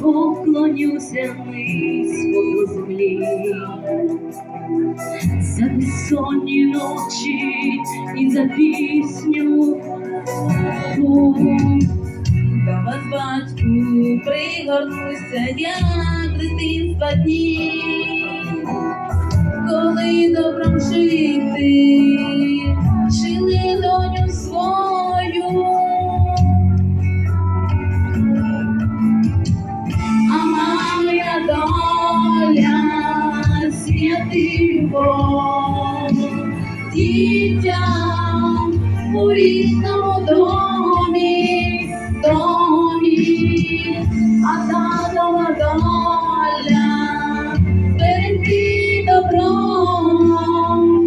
поклонюся низько до землі. За безсонні ночі і за пісню вас, батьку, пригорнуся, я дитинства дні, дітям у рідному домі, домі, а татова доля берегти добром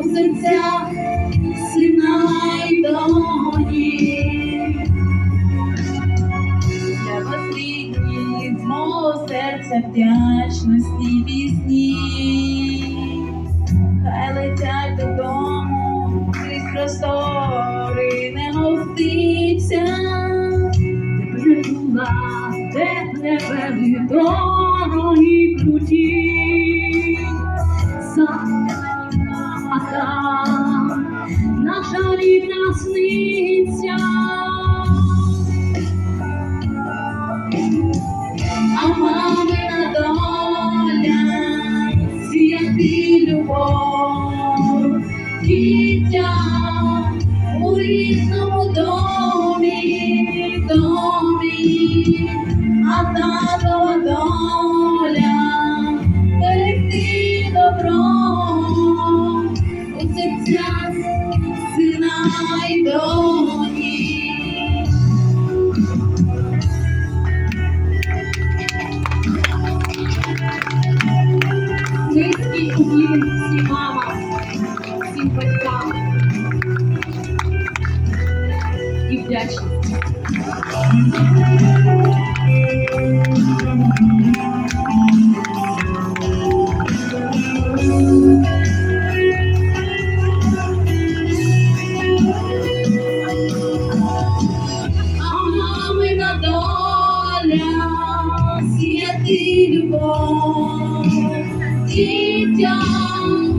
у серцях сина й доні. Для вас рідні з мого серця вдячності пісні. Вели дороги круті, а наша рідна сниться. А мамина доля, святи любов, дітям у рідному домі, а доля, берегти добро у серцях сина й доні. Низький уклін всім мамам, всім батькам і вдячність. Святи любов, дітям